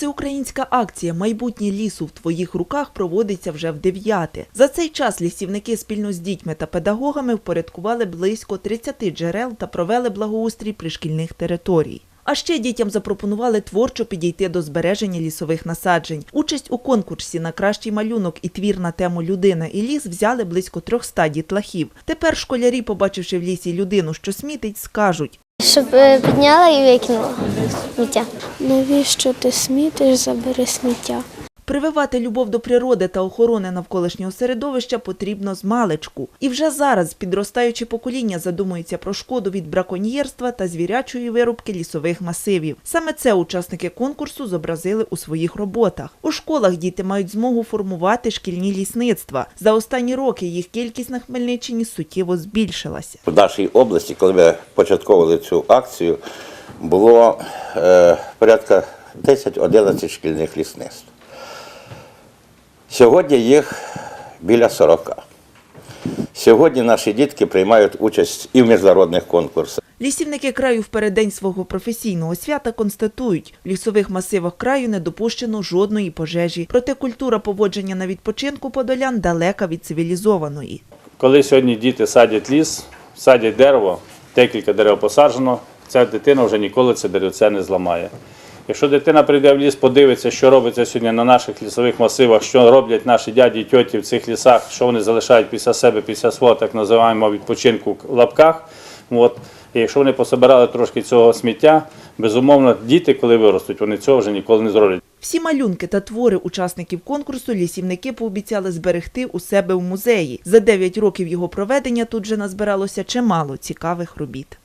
Всеукраїнська акція Майбутнє лісу в твоїх руках проводиться вже в дев'яте. За цей час лісівники спільно з дітьми та педагогами впорядкували близько 30 джерел та провели благоустрій пришкільних територій. А ще дітям запропонували творчо підійти до збереження лісових насаджень. Участь у конкурсі на кращий малюнок і твір на тему Людина і ліс взяли близько 300 дітлахів. Тепер школярі, побачивши в лісі людину, що смітить, скажуть. Щоб е, підняла і викинула сміття. Навіщо ти смітиш, забери сміття? Прививати любов до природи та охорони навколишнього середовища потрібно з маличку. І вже зараз підростаюче покоління задумується про шкоду від браконьєрства та звірячої вирубки лісових масивів. Саме це учасники конкурсу зобразили у своїх роботах. У школах діти мають змогу формувати шкільні лісництва. За останні роки їх кількість на Хмельниччині суттєво збільшилася. В нашій області, коли ми початковували цю акцію, було е, порядка 10-11 шкільних лісництв. Сьогодні їх біля 40. Сьогодні наші дітки приймають участь і в міжнародних конкурсах. Лісівники краю в переддень свого професійного свята констатують, в лісових масивах краю не допущено жодної пожежі. Проте культура поводження на відпочинку подолян далека від цивілізованої. Коли сьогодні діти садять ліс, садять дерево, декілька дерев посаджено, ця дитина вже ніколи це деревце не зламає. Якщо дитина прийде в ліс, подивиться, що робиться сьогодні на наших лісових масивах, що роблять наші дяді і тьоті в цих лісах, що вони залишають після себе, після свого так називаємо відпочинку в лапках. От. І якщо вони пособирали трошки цього сміття, безумовно, діти, коли виростуть, вони цього вже ніколи не зроблять. Всі малюнки та твори учасників конкурсу лісівники пообіцяли зберегти у себе в музеї. За 9 років його проведення тут вже назбиралося чимало цікавих робіт.